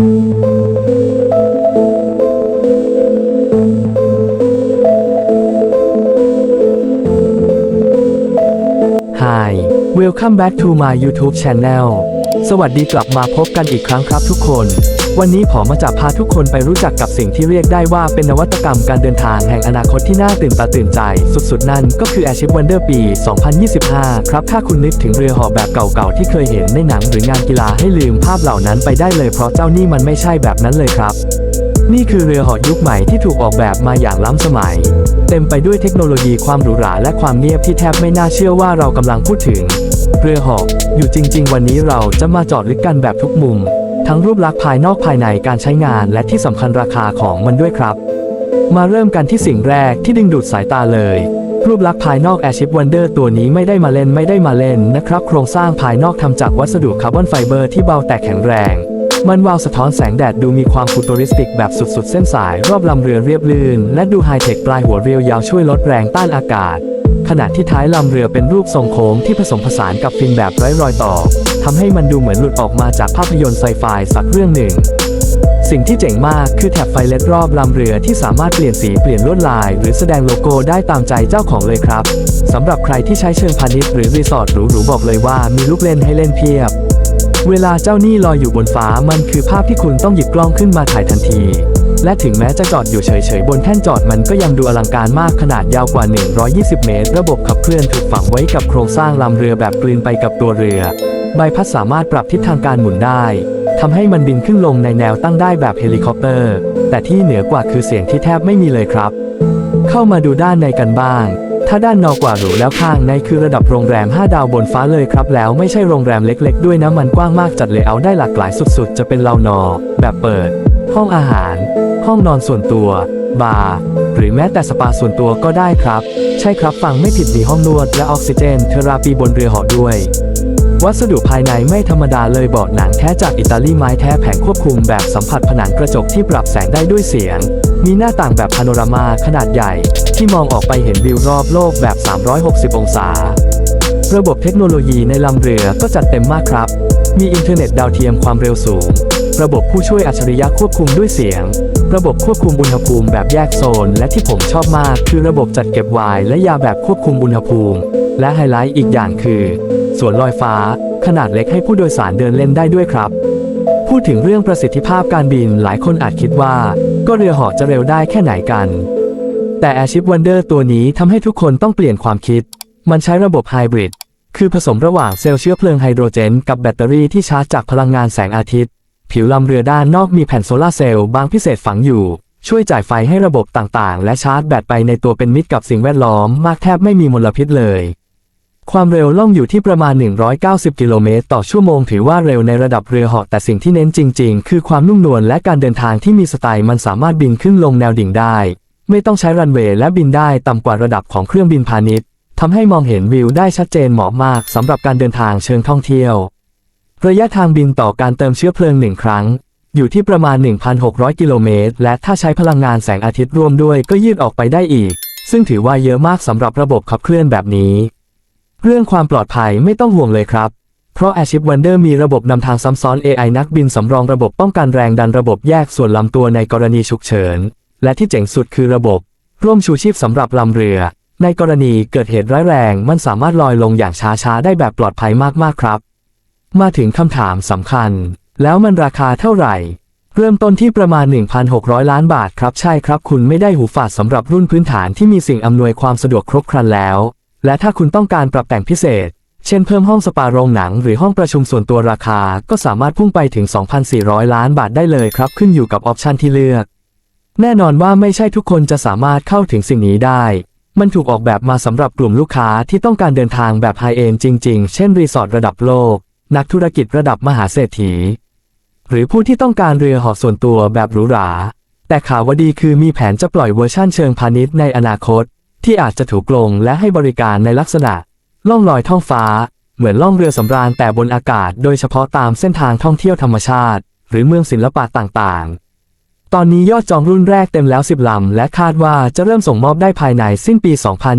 Hi Welcome back to my YouTube channel สวัสดีกลับมาพบกันอีกครั้งครับทุกคน วันนี้ผมมาจะพาทุกคนไปรู้จักกับสิ่งที่เรียกได้ว่าเป็นนวัตกรรมการเดินทางแห่งอนาคตที่น่าตื่นตาตื่นใจ สุดๆ นั่นก็คือ Airship Wonder ปี 2025 ครับ ถ้าคุณนึกถึงเรือหาะแบบเก่าๆ ที่เคยเห็นในหนังหรืองานกีฬาให้ลืมภาพเหล่านั้นไปได้เลยเพราะเจ้านี่มันไม่ใช่แบบนั้นเลยครับนี่คือเรือหาะยุคใหม่ที่ถูกออกแบบมาอย่างล้ำสมัย เต็มไปด้วยเทคโนโลยีความหรูหราและความเงียบที่แทบไม่น่าเชื่อว่าเรากำลังพูดถึง เรือหาะอยู่จริง ๆ วันนี้เราจะมาจอดลึกกันแบบทุกมุม ทั้งรูปลักษณ์ภายนอกภายในการใช้งานและที่สำคัญราคาของมันด้วยครับ มาเริ่มกันที่สิ่งแรกที่ดึงดูดสายตาเลย รูปลักษณ์ภายนอก Airship Wonder ตัวนี้ไม่ได้มาเล่นไม่ได้มาเล่นนะครับ โครงสร้างภายนอกทำจากวัสดุคาร์บอนไฟเบอร์ที่เบาแต่แข็งแรงมันวาวสะท้อนแสงแดดดูมีความฟูตูริสติกแบบสุดๆ เส้นสาย รอบลำเรือเรียบลื่น และดูไฮเทคปลายหัวเรียวยาวช่วยลดแรงต้านอากาศ ขณะที่ท้ายลำเรือเป็นรูปทรงโค้งที่ผสมผสานกับฟินแบบไร้รอยต่อทำให้มันดูเหมือนหลุดออกมาจากภาพยนตร์ไซไฟสักเรื่องหนึ่ง สิ่งที่เจ๋งมากคือแถบไฟเลดรอบลำเรือที่สามารถเปลี่ยนสีเปลี่ยนลวดลาย หรือแสดงโลโก้ได้ตามใจเจ้าของเลยครับสำหรับใครที่ใช้เชิงพาณิชย์หรือรีสอร์ทหรูๆบอกเลยว่ามีลูกเล่นให้เล่นเพียบ เวลาเจ้านี่ลอยอยู่บนฟ้ามันคือภาพที่คุณต้องหยิบกล้องขึ้นมาถ่ายทันที และถึงแม้จะจอดอยู่เฉยๆ บนแท่นจอดมันก็ยังดูอลังการมากขนาดยาวกว่า 120 เมตร ระบบขับเคลื่อนถูกฝังไว้กับโครงสร้างลำเรือแบบกลืนไปกับตัวเรือ ใบพัดสามารถปรับทิศทางการหมุนได้ทำให้มันบินขึ้นลงในแนวตั้งได้แบบเฮลิคอปเตอร์ แต่ที่เหนือกว่าคือเสียงที่แทบไม่มีเลยครับ เข้ามาดูด้านในกันบ้างถ้าด้านนอกกว่าหรูแล้วข้างในคือระดับโรงแรม 5 ดาวบนฟ้าเลยครับ แล้วไม่ใช่โรงแรมเล็กๆ ด้วยนะมันกว้างมากจัดเลเยอร์ได้หลากหลายสุดๆ จะเป็นเลานอ แบบเปิด ห้องอาหาร ห้องนอนส่วนตัว บาร์หรือแม้แต่สปาส่วนตัวก็ได้ครับ ใช่ครับฟังไม่ผิดมีห้องนวดและออกซิเจนเทอราปีบนเรือเหาะด้วย วัสดุภายในไม่ธรรมดาเลยเบาะหนังแท้จากอิตาลีไม้แท้แผงควบคุมแบบสัมผัสผนังกระจกที่ปรับแสงได้ด้วยเสียง มีหน้าต่างแบบพาโนรามาขนาดใหญ่ ที่มองออกไปเห็นวิวรอบโลกแบบ 360 องศา ระบบเทคโนโลยีในลำเรือก็จัดเต็มมากครับ มีอินเทอร์เน็ตดาวเทียมความเร็วสูง ระบบผู้ช่วยอัจฉริยะควบคุมด้วยเสียง ระบบควบคุมอุณหภูมิแบบแยกโซน และที่ผมชอบมากคือระบบจัดเก็บไวน์และยาแบบควบคุมอุณหภูมิ และไฮไลท์อีกอย่างคือสวนลอยฟ้า ขนาดเล็กให้ผู้โดยสารเดินเล่นได้ด้วยครับ พูดถึงเรื่องประสิทธิภาพการบินหลายคนอาจคิดว่า ก็เรือเหาะจะเร็วได้แค่ไหนกัน แต่ Airship Wonder ตัวนี้ทำให้ทุกคนต้องเปลี่ยนความคิด มันใช้ระบบไฮบริด คือผสมระหว่างเซลล์เชื้อเพลิงไฮโดรเจน กับแบตเตอรี่ที่ชาร์จจากพลังงานแสงอาทิตย์ ผิวลำเรือด้านนอกมีแผ่นโซลาร์เซลล์บางพิเศษฝังอยู่ ช่วยจ่ายไฟให้ระบบต่างๆ และชาร์จแบตไปในตัวเป็นมิตรกับสิ่งแวดล้อม มากแทบไม่มีมลพิษเลย ความเร็วล่องอยู่ที่ประมาณ 190 กิโลเมตรต่อชั่วโมงถือว่าเร็วในระดับเรือเหาะแต่สิ่งที่เน้นจริง ๆ คือความนุ่มนวลและการเดินทางที่มีสไตล์มันสามารถบินขึ้นลงแนวดิ่งได้ ไม่ต้องใช้รันเวย์และบินได้ต่ำกว่าระดับของเครื่องบินพาณิชย์ ทำให้มองเห็นวิวได้ชัดเจนเหมาะมากสำหรับการเดินทางเชิงท่องเที่ยว ระยะทางบินต่อการเติมเชื้อเพลิงหนึ่งครั้ง อยู่ที่ประมาณ 1,600 กิโลเมตร และถ้าใช้พลังงานแสงอาทิตย์ร่วมด้วยก็ยืดออกไปได้อีก ซึ่งถือว่าเยอะมากสำหรับระบบขับเคลื่อนแบบนี้ เรื่องความปลอดภัยไม่ต้องห่วงเลยครับ เพราะ Airship Wonder มีระบบนำทางซ้ำซ้อน AI นักบินสำรองระบบป้องกันแรงดันระบบแยกส่วนลำตัวในกรณีฉุกเฉิน และที่เจ๋งสุดคือระบบ ร่วมชูชีพสำหรับลำเรือ ในกรณีเกิดเหตุร้ายแรงมันสามารถลอยลงอย่างช้าๆ ได้แบบปลอดภัยมากๆครับ มาถึงคำถามสำคัญ แล้วมันราคาเท่าไหร่ เริ่มต้นที่ประมาณ 1,600 ล้านบาทครับใช่ครับ คุณไม่ได้หูฝาดสำหรับรุ่นพื้นฐานที่มีสิ่งอำนวยความสะดวกครบครันแล้ว และถ้าคุณต้องการปรับแต่งพิเศษ เช่นเพิ่มห้องสปาโรงหนังหรือห้องประชุมส่วนตัวราคา ก็สามารถพุ่งไปถึง 2,400 ล้านบาทได้เลยครับ ขึ้นอยู่กับออปชันที่เลือก แน่นอนว่าไม่ใช่ทุกคนจะสามารถเข้าถึงสิ่งนี้ได้ มันถูกออกแบบมาสำหรับกลุ่มลูกค้าที่ต้องการเดินทางแบบไฮเอนจริง ๆ เช่นรีสอร์ทระดับโลก นักธุรกิจระดับมหาเศรษฐี หรือผู้ที่ต้องการเรือหาะส่วนตัวแบบหรูหรา แต่ข่าวดีคือมีแผนจะปล่อยเวอร์ชั่นเชิงพาณิชย์ในอนาคต ที่อาจจะถูกลงและให้บริการในลักษณะ ล่องลอยท่องฟ้า เหมือนล่องเรือสำราญแต่บนอากาศ โดยเฉพาะตามเส้นทางท่องเที่ยวธรรมชาติ หรือเมืองศิลปะต่างๆ ตอนนี้ยอดจองรุ่นแรกเต็มแล้ว 10 ลำ และคาดว่าจะเริ่มส่งมอบได้ภายในสิ้นปี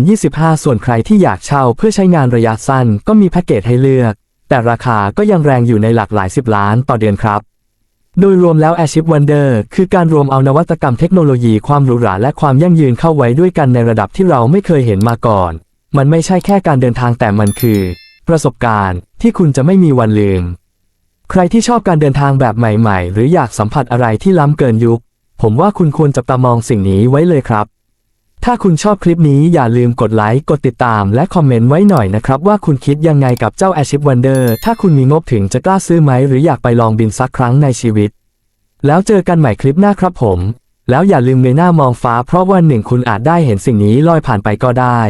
2025 ส่วนใครที่อยากเช่าเพื่อใช้งานระยะสั้นก็มีแพ็กเกจให้เลือก แต่ราคาก็ยังแรงอยู่ในหลักหลายสิบล้านต่อเดือนครับ โดยรวมแล้ว Airship Wonder คือการรวมเอานวัตกรรมเทคโนโลยีความหรูหราและความยั่งยืนเข้าไว้ด้วยกันในระดับที่เราไม่เคยเห็นมาก่อน มันไม่ใช่แค่การเดินทางแต่มันคือ ประสบการณ์ที่คุณจะไม่มีวันลืม ใครที่ชอบการเดินทางแบบใหม่ๆ หรืออยากสัมผัสอะไรที่ล้ำเกินยุค ผมว่าคุณควรจับตามองสิ่งนี้ไว้เลยครับ ถ้าคุณชอบคลิปนี้อย่าลืมกดไลค์ กดติดตาม และคอมเมนต์ไว้หน่อยนะครับ ว่าคุณคิดยังไงกับเจ้า Airship Wonder ถ้าคุณมีงบถึงจะกล้าซื้อไหม หรืออยากไปลองบินสักครั้งในชีวิต แล้วเจอกันใหม่คลิปหน้าครับผม แล้วอย่าลืมเงยหน้ามองฟ้า เพราะวันหนึ่งคุณอาจได้เห็นสิ่งนี้ลอยผ่านไปก็ได้